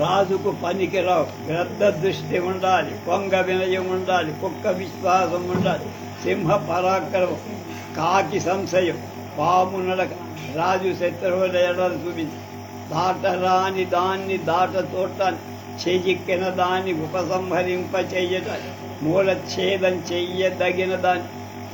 రాజుకు పనికిరావు. గ్రద్ద దృష్టి ఉండాలి కొంగ వినయం ఉండాలి కుక్క విశ్వాసం ఉండాలి సింహ పరాక్రమం కాకి సంశయం పాము నడక రాజు శత్రువుల ఎడలు చూపించి దాటరాని దాన్ని దాట చూడటాన్ని చెయ్యిక్కిన దాన్ని ఉపసంహరింప చెయ్యటాన్ని మూలఛేదం చెయ్యదగిన దాన్ని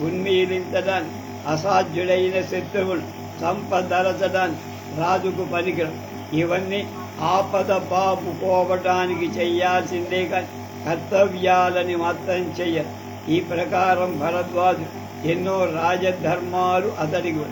ఉన్మీలించడాన్ని అసాధ్యుడైన శత్రువును సంపదరచడాన్ని రాజుకు పనికిరం ఇవన్నీ ఆపద పాపుకోవటానికి చెయ్యాల్సిందే కానీ కర్తవ్యాలని మాత్రం చెయ్య ఈ ప్రకారం భరద్వాజు ఎన్నో రాజధర్మాలు అతడికి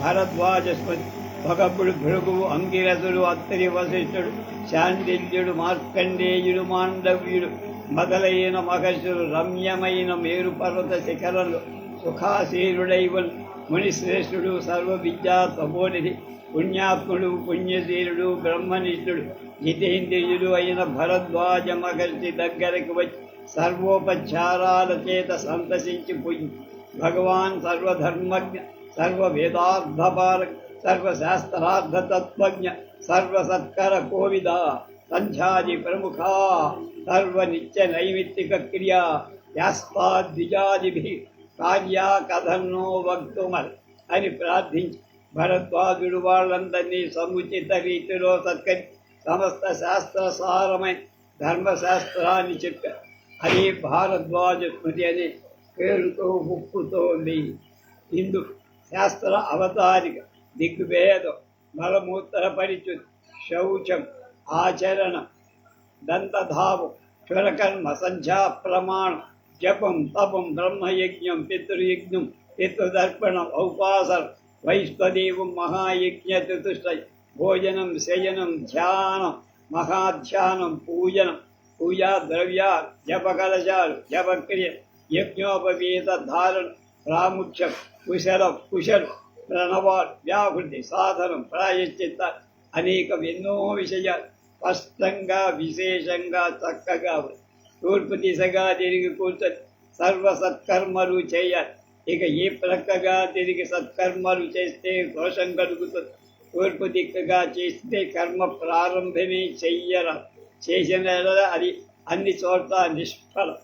భరద్వాజ స్మృతి. ఒకప్పుడు భృగువు అంగిరసుడు అత్తరి వశిష్ఠుడు శాండిల్యుడు మార్కండేయుడు మాండవ్యుడు మొదలైన మహర్షులు రమ్యమైన మేరు పర్వత శిఖరంలో సుఖాశీరుడైవల్ మునిశ్రేష్ఠుడు సర్వ విద్యా తపోనిధి పుణ్యాత్ముడు పుణ్యశీలుడు బ్రహ్మనిష్ఠుడు జితేంద్రియుడు అయిన భరద్వాజ మహర్షి దగ్గరకు వచ్చి సర్వోపచారాల చేత సంతసించి పూజి భగవాన్ సర్వధర్మజ్ఞ సర్వ వేదార్థపారక సర్వశాస్త్రార్థ తత్వజ్ఞ సర్వసత్కర కోవిద సంధ్యాది ప్రముఖ సర్వ నిత్య నైమిత్తిక క్రియా యాస్తాద్విజాదిభి కార్యా కథన్నో వక్తుమల్ అని ప్రార్థించి భరద్వాజుడు వాళ్ళందరినీ సముచిత రీతిలో సత్కరి సమస్త శాస్త్ర సారమైన ధర్మశాస్త్రాన్ని చెప్పారు. అది భారద్వాజ స్మృతి అనే పేరుతో ఉక్కుతోంది హిందు శాస్త్ర అవతారిక దిగ్భేదం మలమూత్ర పరిచుతి శౌచం ఆచరణ దంతధావం క్షురకర్మ సంధ్యా ప్రమాణం జపం తపం బ్రహ్మయజ్ఞం పితృయజ్ఞం పితృదర్పణం ఔపాసనం వైశ్వదేవం మహాయజ్ఞ చతుష్ట భోజనం శయనం ధ్యానం మహాధ్యానం పూజనం పూజా ద్రవ్యా జపకలశాలు జపక్రియ యజ్ఞోపవీత ధారణ ప్రాముఖ్యం కుశలం కుశలం ప్రణవాలు వ్యాహృతి సాధనం ప్రాయశ్చిత్త అనేకం ఎన్నో విషయాలు స్పష్టంగా విశేషంగా చక్కగా ఉంది. తూర్పు దిశగా తిరిగి కూర్చొని సర్వ సత్కర్మలు చేయాలి ఇక ఈ ప్రక్కగా తిరిగి సత్కర్మలు చేస్తే దోషం కలుగుతుంది. తూర్పు దిక్కుగా చేస్తే కర్మ ప్రారంభమే చెయ్యర. చేసిన అది అన్ని చోట్ల నిష్ఫలం.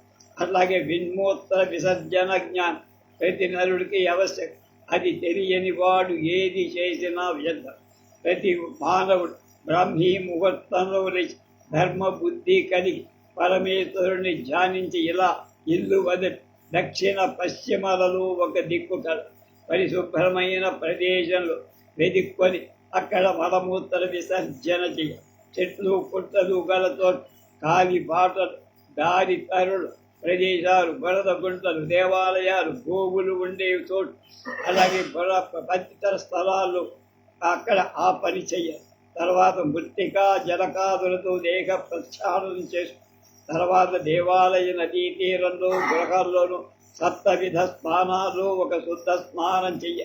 అట్లాగే విన్మూత్ర విసర్జన జ్ఞానం ప్రతి నరుడికి అవశ్యం. అది తెలియని వాడు ఏది చేసినా వ్యర్థం. ప్రతి మానవుడు బ్రాహ్మీ ముహూర్తంలో లేచి ధర్మ బుద్ధి కలిగి పరమేశ్వరుని ధ్యానించి ఇలా ఇల్లు వదిలి దక్షిణ పశ్చిమలలో ఒక దిక్కు పరిశుభ్రమైన ప్రదేశంలో వెదిక్కొని అక్కడ మలమూత్ర విసర్జన చేయ. చెట్లు పుట్టలు గలతో కావి బాటలు దారి తరులు ప్రదేశాలు బురద గుంటలు దేవాలయాలు గోవులు ఉండే చోటు అలాగే బుర పవిత్ర స్థలాల్లో అక్కడ ఆ పని చెయ్యాలి తర్వాత మృతికా జలకాదులతో దేహ ప్రక్షాళన చేసి తర్వాత దేవాలయ నదీ తీరంలో గృహాల్లోనూ సప్తవిధ స్నానాలు ఒక శుద్ధ స్నానం చెయ్య.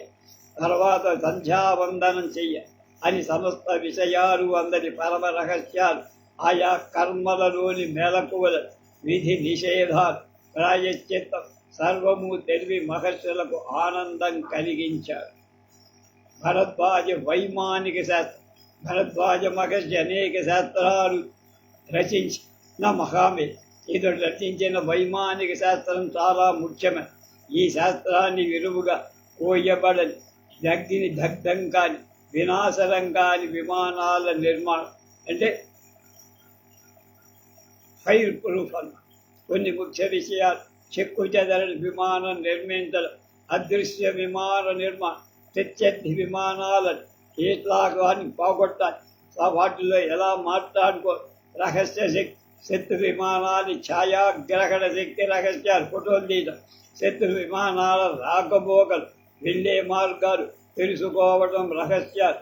తర్వాత సంధ్యావందనం చెయ్య. అని సమస్త విషయాలు అందరి పరమ రహస్యాలు ఆయా కర్మలలోని మెలకువల విధి నిషేధాలు ప్రాయశ్చిత్తం సర్వము తెలివి మహర్షులకు ఆనందం కలిగించారు. భరద్వాజ వైమానిక శాస్త్రం భరద్వాజ మహర్షి అనేక శాస్త్రాలు రచించి నా మహామే. ఇతడు రచించిన వైమానిక శాస్త్రం చాలా ముఖ్యమైన ఈ శాస్త్రాన్ని విలువగా కోయబడని దగ్ధిని దగ్ధం కాని వినాశనం కాని విమానాల నిర్మాణం. అంటే ఫైర్ ప్రూఫ్ అన్న. కొన్ని ముఖ్య విషయాలు. చెక్కు చెదరని విమానం నిర్మించడం అదృశ్య విమాన నిర్మాణం ప్రత్యర్థి విమానాలను ఎట్లాగాని పోగొట్టాలి వాటిలో ఎలా మాట్లాడుకో రహస్య శక్తి శత్రు విమానాన్ని ఛాయాగ్రహణ శక్తి రహస్యాలు ఫోటోలు తీయడం. శత్రు విమానాల రాకపోకలు వెళ్ళే మార్గాలు తెలుసుకోవడం రహస్యాలు.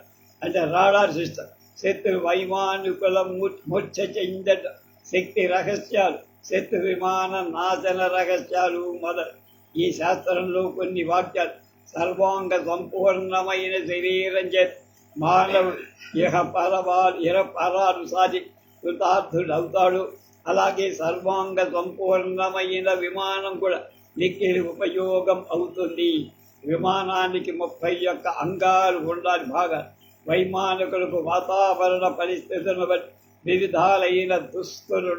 అంటే రాడార్ సిస్టమ్. శత్రు వైమానికుల ము- మూర్ఛ చెందడం శక్తి రహస్యాలు. శత్రు విమాన నాశన రహస్యాలు మొదలు ఈ శాస్త్రంలో కొన్ని వాక్యాలు. సర్వాంగ సంపూర్ణమైన శరీరం చేత మానవుడు ఇహ పరవాలు ఇహ పరాలు సాధి కృతార్థుడవుతాడు. అలాగే సర్వాంగ సంపూర్ణమైన విమానం కూడా మిక్కిలి ఉపయోగం అవుతుంది. విమానానికి ముప్పై ఒక్క అంగాలు ఉండాలి బాగా. వైమానికులకు వాతావరణ పరిస్థితులను బట్టి వివిధాలైన దుస్తులు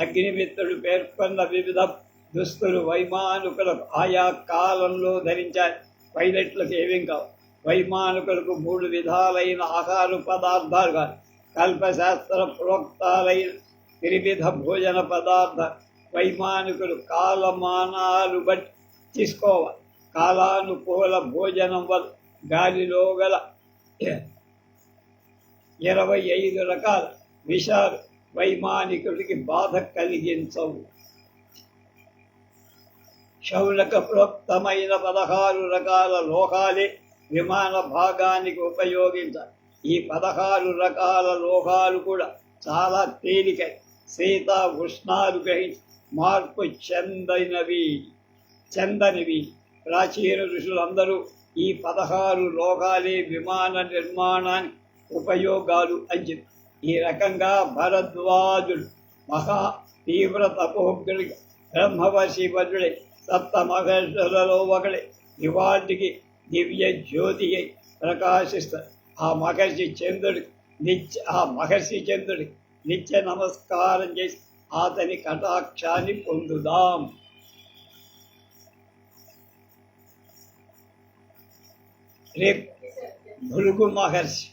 అగ్నిమిత్రుడు పేర్కొన్న వివిధ దుస్తులు వైమానుకులకు ఆయా కాలంలో ధరించాలి. పైలట్లకు ఏమేం కావు. వైమానుకులకు మూడు విధాలైన ఆహార పదార్థాలు కాదు కల్పశాస్త్ర ప్రోక్తాలైన త్రివిధ భోజన పదార్థ వైమానికులు కాలమానాలు బట్టి తీసుకోవాలి. కాలానుకూల భోజనం వల్ల గాలిలో గల ఇరవై ఐదు రకాల విషాలు వైమానికుడికి బాధ కలిగించవు. శౌనక ప్రోక్తమైన పదహారు రకాల లోహాలే విమాన భాగానికి ఉపయోగించాలి. ఈ పదహారు రకాల లోహాలు కూడా చాలా తేలిక శీత ఉష్ణాలు గ్రహించి మార్పు చెందినవి. చెందనివి. ప్రాచీన ఋషులందరూ ఈ పదహారు లోకాలే విమాన నిర్మాణానికి ఉపయోగాలు అని ఈ రకంగా భరద్వాజుడు మహా తీవ్ర తపోగ్రుడి బ్రహ్మవర్షి వజ్రుడే సప్త మహర్షులలో ఒకడే. ఇవాటికి దివ్య జ్యోతి అయి ఆ మహర్షి చంద్రుడి నిత్య ఆ మహర్షి చంద్రుడి నిత్య నమస్కారం చేసి అతని కటాక్షాన్ని పొందుదాం. రేపు భృగు మహర్షి